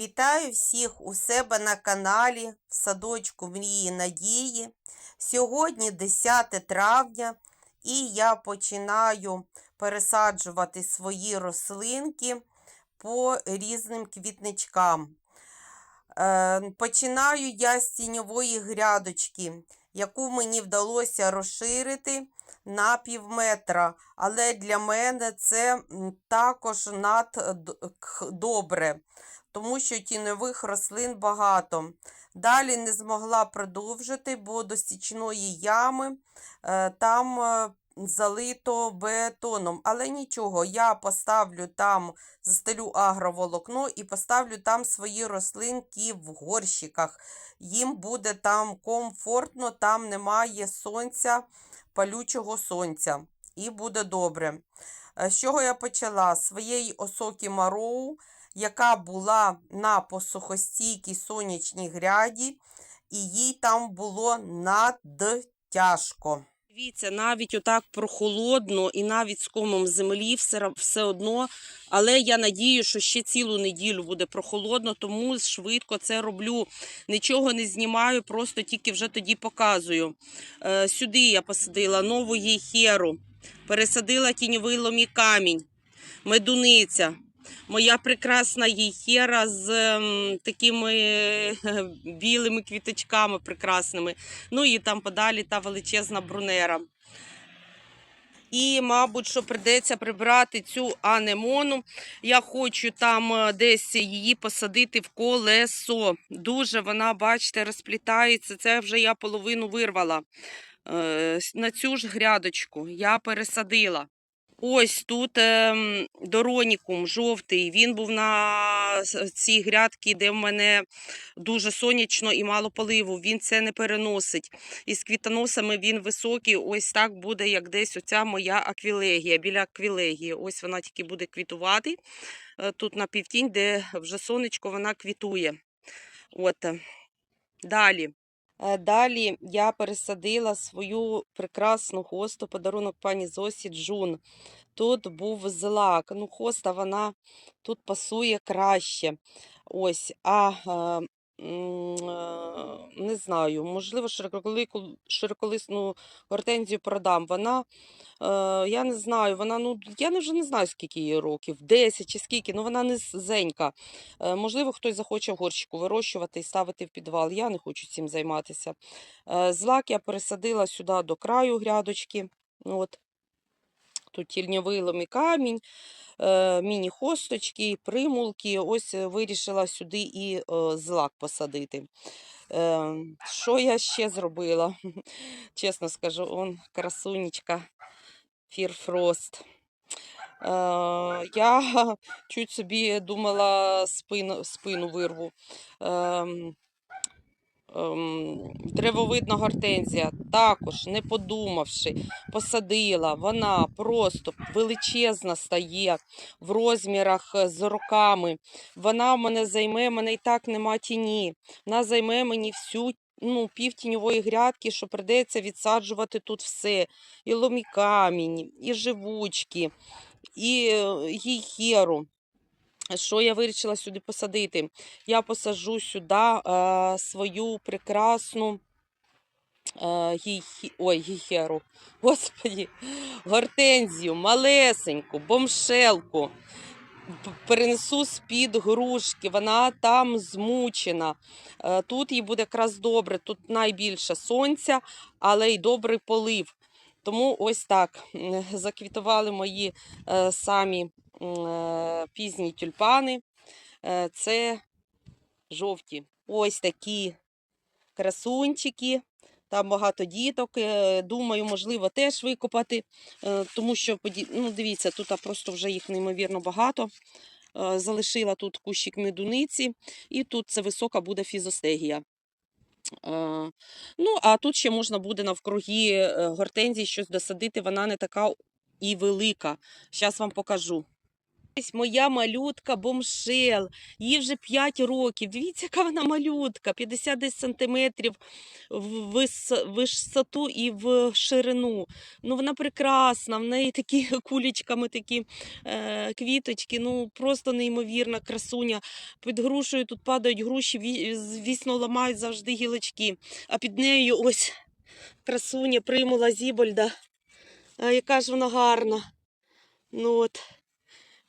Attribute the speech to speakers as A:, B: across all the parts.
A: Вітаю всіх у себе на каналі в садочку Мрії Надії. Сьогодні 10 травня, і я починаю пересаджувати свої рослинки по різним квітничкам. Е, Починаю я з тіньової грядочки, яку мені вдалося розширити на пів метра, але для мене це також також наддобре тому що тіньових рослин багато. Далі не змогла продовжити, бо до стічної ями е, там е, залито бетоном. Але нічого, я поставлю там, застелю агроволокно і поставлю там свої рослинки в горщиках. Їм буде там комфортно, там немає сонця, палючого сонця. І буде добре. Е, З чого я почала? З своєї осоки Мароу яка була на посухостійкій сонячній гряді, і їй там було надтяжко.
B: Дивіться, навіть отак прохолодно і навіть з комом землі все, все одно. Але я надію, що ще цілу неділю буде прохолодно, тому швидко це роблю. Нічого не знімаю, просто тільки вже тоді показую. Е, сюди я посадила нову єхеру, пересадила тіньовий ломі камінь, медуниця. Моя прекрасна єхера з ем, такими е, білими квіточками прекрасними. Ну і там подалі та величезна брунера. І, мабуть, що придеться прибрати цю анемону. Я хочу там е, десь її посадити в колесо. Дуже вона, бачите, розплітається. Це вже я половину вирвала. Е, На цю ж грядочку я пересадила. Ось тут ем, доронікум жовтий. Він був на цій грядці, де в мене дуже сонячно і мало поливу. Він це не переносить. І з квітоносами він високий. Ось так буде, як десь оця моя аквілегія. Біля аквілегії. Ось вона тільки буде квітувати. Е, Тут на півтінь, де вже сонечко вона квітує. От. е. Далі. Е, Далі я пересадила свою прекрасну хосту, подарунок пані Зосі Джун. Тут був злак. Ну, хоста вона тут пасує краще. Ось, а е, не знаю, можливо, широколику- широколисну гортензію продам. Вона, е, я не знаю, вона, ну, я вже не знаю, скільки їй років, 10 чи скільки, ну вона низенька. Е, Можливо, хтось захоче горщику вирощувати і ставити в підвал. Я не хочу цим займатися. Е, Злак я пересадила сюди до краю грядочки. От. Тут тільньовий камінь, е, міні-хосточки, примулки. Ось е, вирішила сюди і е, злак посадити. Що я ще зробила? Чесно скажу, он красунечка Фірфрост. Я чуть собі думала спину, спину вирву. Ем, Древовидна гортензія, також не подумавши, посадила. Вона просто величезна стає в розмірах е, з роками. Вона в мене займе, мене і так нема тіні. Вона займе мені всю ну, пів тіньової грядки, що придеться відсаджувати тут все. І ломі камінь, і живучки, і е, гейхеру. Що я вирішила сюди посадити? Я посаджу сюди е, свою прекрасну е, гейхі... Ой, гейхеру. Господі, гортензію, малесеньку, бомшелку. Перенесу з-під грушки, вона там змучена. Е, Тут їй буде якраз добре, тут найбільше сонця, але й добрий полив. Тому ось так заквітували мої е, самі пізні тюльпани. Е, Це жовті. Ось такі красунчики. Там багато діток. е, Думаю, можливо, теж викопати, е, тому що ну, дивіться, тут просто вже їх неймовірно багато. Е, Залишила тут кущик медуниці, і тут це висока буде фізостегія. Е, Ну, а тут ще можна буде навкруги е, гортензії щось досадити, вона не така і велика. Зараз вам покажу. Ось моя малютка бомшел. Їй вже 5 років. Дивіться, яка вона малютка, 50 десь сантиметрів в висоту і в ширину. Ну, вона прекрасна, в неї такі кулечками такі е, квіточки, ну просто неймовірна красуня. Під грушею тут падають груші, ві- звісно, ламають завжди гілочки. А під нею ось красуня примула Зібольда. Яка ж вона гарна. Ну от.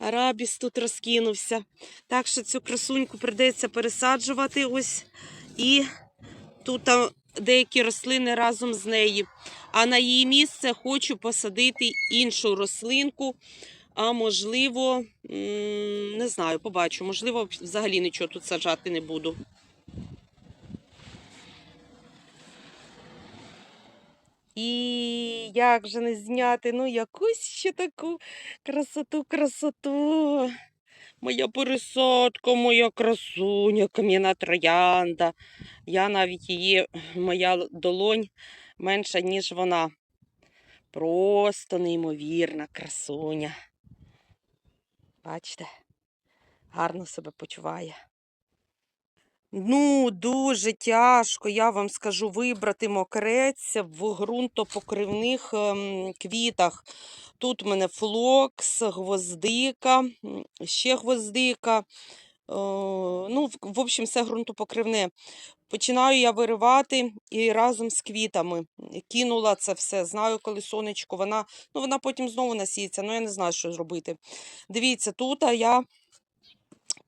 B: Арабіс тут розкинувся. Так що цю красуньку придеться пересаджувати ось. І тут деякі рослини разом з нею. А на її місце хочу посадити іншу рослинку. А можливо, не знаю, побачу. Можливо, взагалі нічого тут саджати не буду. І як же не зняти, ну, якусь ще таку красоту, красоту. Моя пересадка, моя красуня, кам'яна троянда. Я навіть її, моя долонь менша, ніж вона. Просто неймовірна красуня. Бачите, гарно себе почуває. Ну, дуже тяжко, я вам скажу, вибрати мокрець в ґрунтопокривних ем, квітах. Тут у мене флокс, гвоздика, ще гвоздика. Е, ну, в, в общем, все ґрунтопокривне. Починаю я виривати і разом з квітами. Кинула це все. Знаю, коли сонечко, вона, ну, вона потім знову насіється, ну я не знаю, що зробити. Дивіться, тут я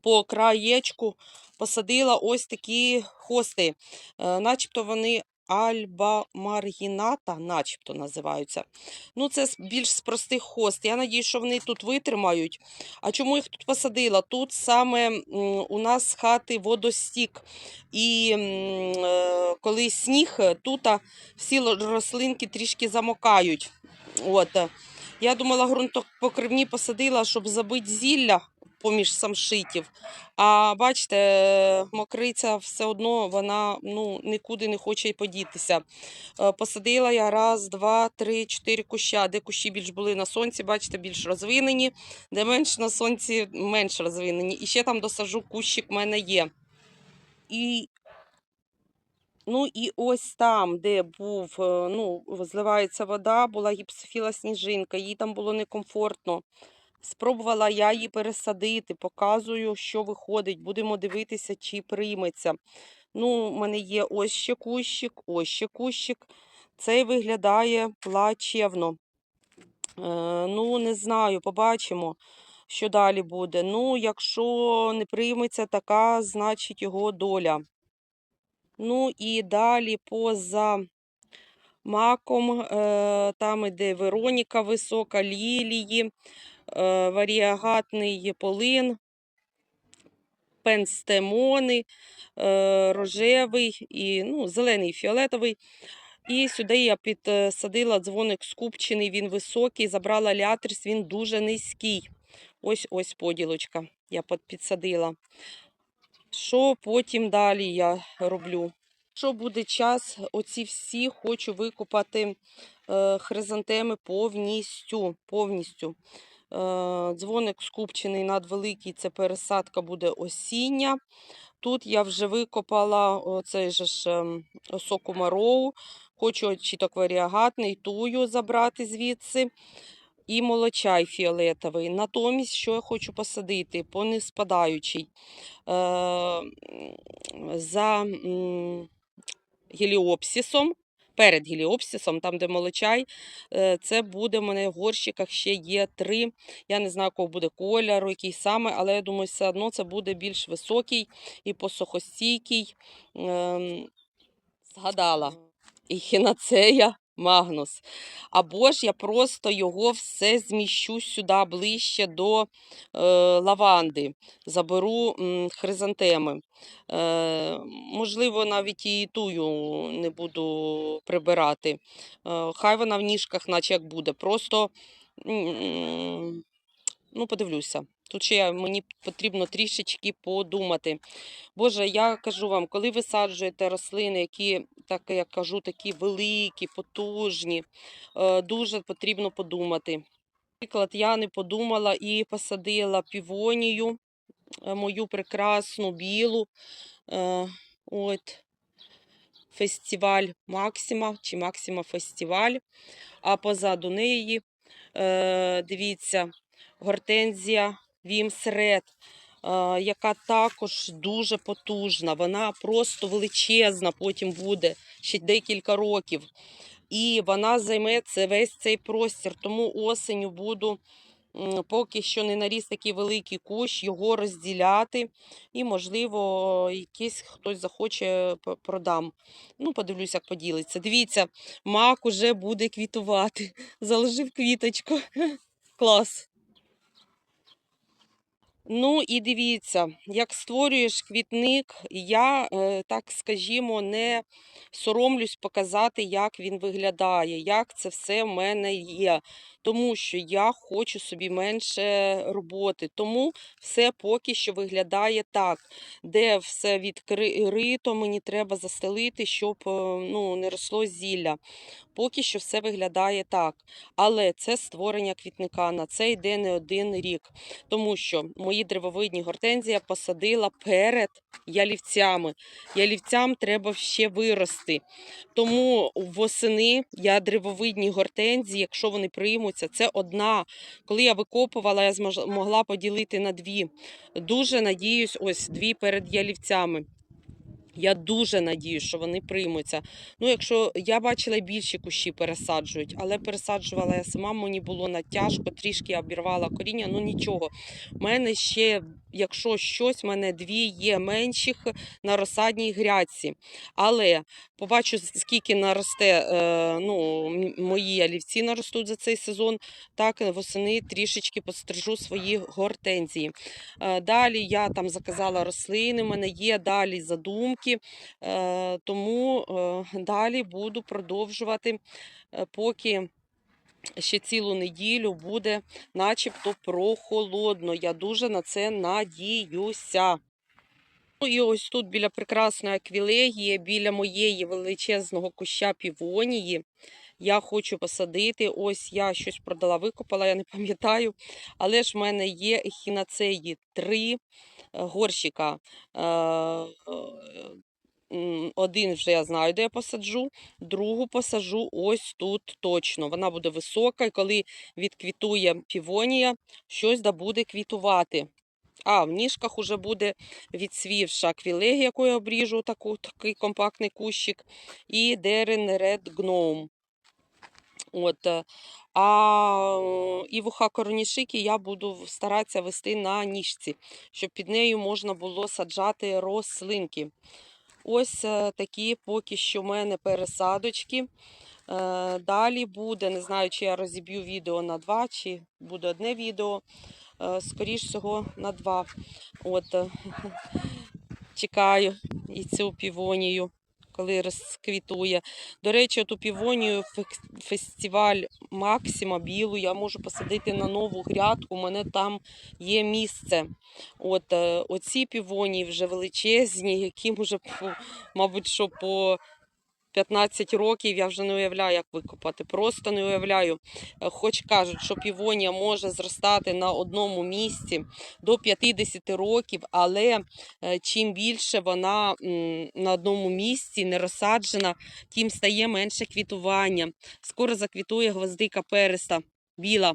B: по краєчку посадила ось такі хости. Е, начебто вони альба маргіната, начебто називаються. Ну, це більш з простих хост. Я надію, що вони тут витримають. А чому їх тут посадила? Тут саме у нас з хати водостік. І е, коли сніг, е, тут всі рослинки трішки замокають. От. Я думала, ґрунтопокривні посадила, щоб забити зілля поміж самшитів. А бачите, мокриця все одно вона ну, нікуди не хоче подітися. Е, Посадила я раз, два, три, чотири куща. Де кущі більш були на сонці, бачите, більш розвинені, де менш на сонці, менш розвинені. І ще там досажу кущик в мене є. І Ну і ось там, де був, е, ну, зливається вода, була гіпсофіла сніжинка, їй там було некомфортно. Спробувала я її пересадити, показую, що виходить. Будемо дивитися, чи прийметься. Ну, у мене є ось ще кущик, ось ще кущик. Цей виглядає плачевно. Е, ну, не знаю, побачимо, що далі буде. Ну, якщо не прийметься така, значить його доля. Ну і далі поза маком, е, там іде Вероніка висока, лілії, е, варіагатний полин, пенстемони, е, рожевий, і, ну, зелений фіолетовий. І сюди я підсадила дзвоник скупчений, він високий, забрала лятрис, він дуже низький. Ось ось поділочка я підсадила. Що потім далі я роблю? Якщо буде час, оці всі хочу викопати е, хризантеми повністю. повністю. Е, дзвоник скупчений надвеликий, це пересадка буде осіння. Тут я вже викопала оцей же ж ем, осоку мароу. Хочу очіток варіагатний, тую забрати звідси. І молочай фіолетовий. Натомість, що я хочу посадити, по неспадаючий. Е, за м, геліопсисом, перед геліопсісом, там, де молочай, е, це буде в мене в горщиках ще є три. Я не знаю, кого буде кольору, який саме, але я думаю, все одно це буде більш високий і посухостійкий. Ем, Згадала. І хінацея Магнус. Або ж я просто його все зміщу сюди ближче до е, лаванди. Заберу м, хризантеми. Е, можливо, навіть і тую не буду прибирати. Е, хай вона в ніжках, наче як буде. Просто м, ну, подивлюся. Ще мені потрібно трішечки подумати. Боже, я кажу вам, коли ви саджуєте рослини, які, так я кажу, такі великі, потужні, е, дуже потрібно подумати. Наприклад, я не подумала і посадила півонію, е, мою прекрасну білу. Е, от, фестиваль Максима чи Максима фестиваль. А позаду неї, дивіться, гортензія Вімсред, е, яка також дуже потужна. Вона просто величезна потім буде ще декілька років. І вона займе це весь цей простір. Тому осеню буду, поки що не наріс такий великий кущ, його розділяти. І, можливо, якийсь хтось захоче продам. Ну, подивлюсь, як поділиться. Дивіться, мак уже буде квітувати. Заложив квіточку. Клас. Ну і дивіться, як створюєш квітник, я, е, так скажімо, не соромлюсь показати, як він виглядає, як це все в мене є. Тому що я хочу собі менше роботи. Тому все поки що виглядає так. Де все відкрито, мені треба застелити, щоб е, ну, не росло зілля. Поки що все виглядає так. Але це створення квітника на це йде не один рік. Тому що мої древовидні гортензії я посадила перед ялівцями. Ялівцям треба ще вирости. Тому восени я древовидні гортензії, якщо вони приймуться, це одна. Коли я викопувала, я змогла поділити на дві. Дуже надіюсь, ось дві перед ялівцями. Я дуже надіюсь, що вони приймуться. Ну, якщо я бачила, більші кущі пересаджують, але пересаджувала я сама, мені було натяжко, трішки обірвала коріння, ну нічого. У мене ще, якщо щось, в мене дві є менших на розсадній грядці. Але побачу, скільки наросте, е, ну, мої олівці наростуть за цей сезон, так восени трішечки пострижу свої гортензії. Е, Далі я там заказала рослини, в мене є далі задумки, е, тому е, далі буду продовжувати, е, поки ще цілу неділю буде начебто прохолодно. Я дуже на це надіюся. Ну і ось тут біля прекрасної аквілегії, біля моєї величезного куща півонії. Я хочу посадити. Ось я щось продала, викопала, я не пам'ятаю. Але ж в мене є ехінацеї три е, горщика. Е, е, Один вже я знаю, де я посаджу, другу посаджу ось тут точно. Вона буде висока, і коли відквітує півонія, щось да буде квітувати. А, в ніжках уже буде відсвівша аквілегія, яку я обріжу, таку, такий компактний кущик, і Дерен Red Gnome. От, е, а і вуха коронішики я буду старатися вести на ніжці, щоб під нею можна було саджати рослинки. Ось е, такі поки що в мене пересадочки. Е, Далі буде, не знаю, чи я розіб'ю відео на два, чи буде одне відео. Скоріш всього, на два. От, чекаю і цю півонію, коли розквітує. До речі, ту півонію фестиваль Максима білу я можу посадити на нову грядку. У мене там є місце. От е, оці півонії вже величезні, яким уже, мабуть, що по 15 років я вже не уявляю, як викопати. Просто не уявляю. Е, Хоч кажуть, що півонія може зростати на одному місці до 50 років, але е, чим більше вона на одному місці не розсаджена, тим стає менше квітування. Скоро заквітує гвоздика переста біла.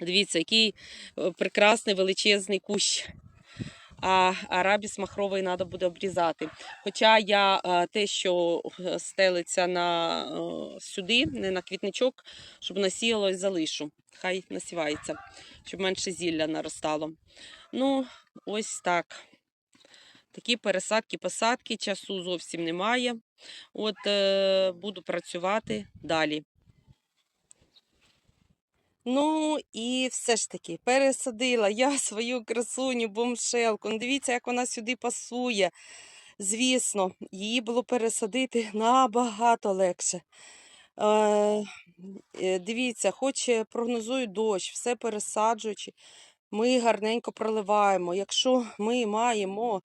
B: Дивіться, який е, прекрасний величезний кущ. А арабіс махровий треба буде обрізати. Хоча я те, що е, стелиться на е, сюди, не на квітничок, щоб насіялось, залишу. Хай насівається, щоб менше зілля наростало. Ну, ось так. Такі пересадки, посадки, часу зовсім немає. От е, буду працювати далі. Ну і все ж таки пересадила я свою красуню бомшелку. Ну, Дивіться, як вона сюди пасує. Звісно, її було пересадити набагато легше. Е, е, дивіться, хоч прогнозую дощ, все пересаджуючи. Ми гарненько проливаємо. Якщо ми маємо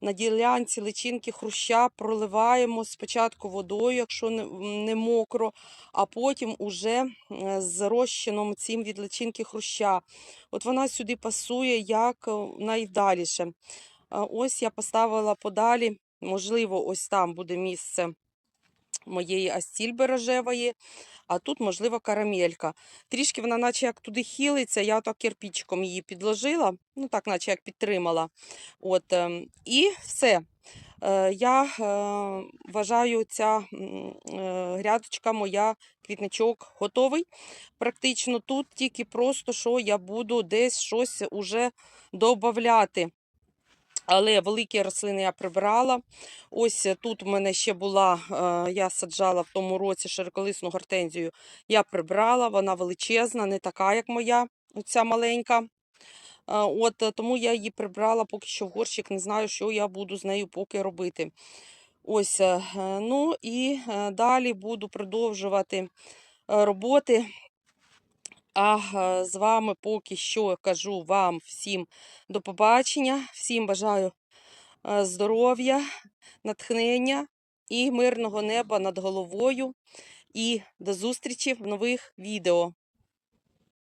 B: на ділянці личинки хруща, проливаємо спочатку водою, якщо не, мокро, а потім уже е, з розчином цим від личинки хруща. От вона сюди пасує як е, найдаліше. Ось я поставила подалі, можливо, ось там буде місце моєї астільби рожевої, а тут, можливо, карамелька. Трішки вона, наче як туди хилиться, я отак кирпичиком її підложила, ну так, наче як підтримала. От, ем, і все. Е, Я е, вважаю, ця е, грядочка моя, квітничок готовий. Практично тут тільки просто, що я буду десь щось уже додавати. Але великі рослини я прибрала. Ось е, тут у мене ще була, е, я саджала в тому році широколисну гортензію. Я прибрала, вона величезна, не така, як моя, оця маленька. Е, От тому я її прибрала поки що в горщик, не знаю, що я буду з нею поки робити. Ось, ну і далі буду продовжувати роботи. А з вами поки що кажу вам всім до побачення. Всім бажаю здоров'я, натхнення і мирного неба над головою. І до зустрічі в нових відео.